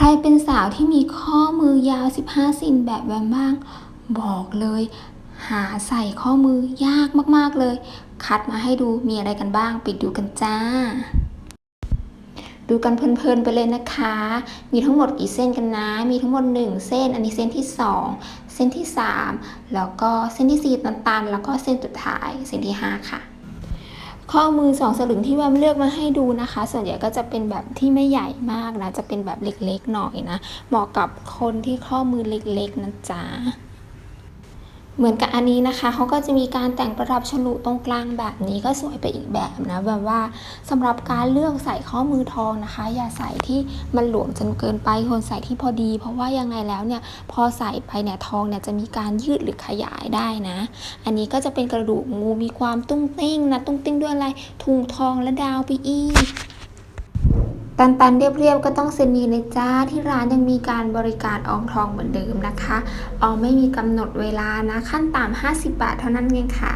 ใครเป็นสาวที่มีข้อมือยาว 15ซินแบบแวมบ้าง บอกเลย หาใส่ข้อมือยากมากๆเลย คัดมาให้ดูมีอะไรกันบ้างไปดูกันจ้า ดูกันเพลินๆไปเลยนะคะ มีทั้งหมดกี่เส้นกันนะ มีทั้งหมด 1 เส้น อันนี้เส้นที่ 2 เส้นที่ 3 แล้วก็เส้นที่ 4ตันๆแล้วก็เส้นสุดท้ายเส้นที่ 5 ค่ะ ข้อมือสองสลึงที่แวมเลือกมาให้ดูนะคะ ส่วนใหญ่ก็จะเป็นแบบที่ไม่ใหญ่มากนะ จะเป็นแบบเล็กๆหน่อยนะ เหมาะกับคนที่ข้อมือเล็กๆนะจ๊ะ เหมือนกับอันนี้นะคะเขาก็จะมีการแต่งประดับฉลุตรงกลางแบบนี้ก็สวยไปอีกแบบนะแบบว่าสำหรับการเลือกใส่ข้อมือทองนะคะ อย่าใส่ที่มันหลวมจนเกินไปควรใส่ที่พอดี เพราะว่ายังไงแล้วเนี่ยพอใส่ไปเนี่ยทองเนี่ยจะมีการยืดหรือขยายได้นะ อันนี้ก็จะเป็นกระดูกงูมีความตุ้งติ้งนะตุ้งติ้งด้วยอะไรถุงทองและดาวไปอีก ตันตันๆเรียบๆก็ต้องเซ็นมีเลยจ้าที่ร้านยังมีการบริการออมทองเหมือนเดิมนะคะ ออมไม่มีกำหนดเวลานะขั้นต่ำ50 บาทเท่านั้นเองค่ะ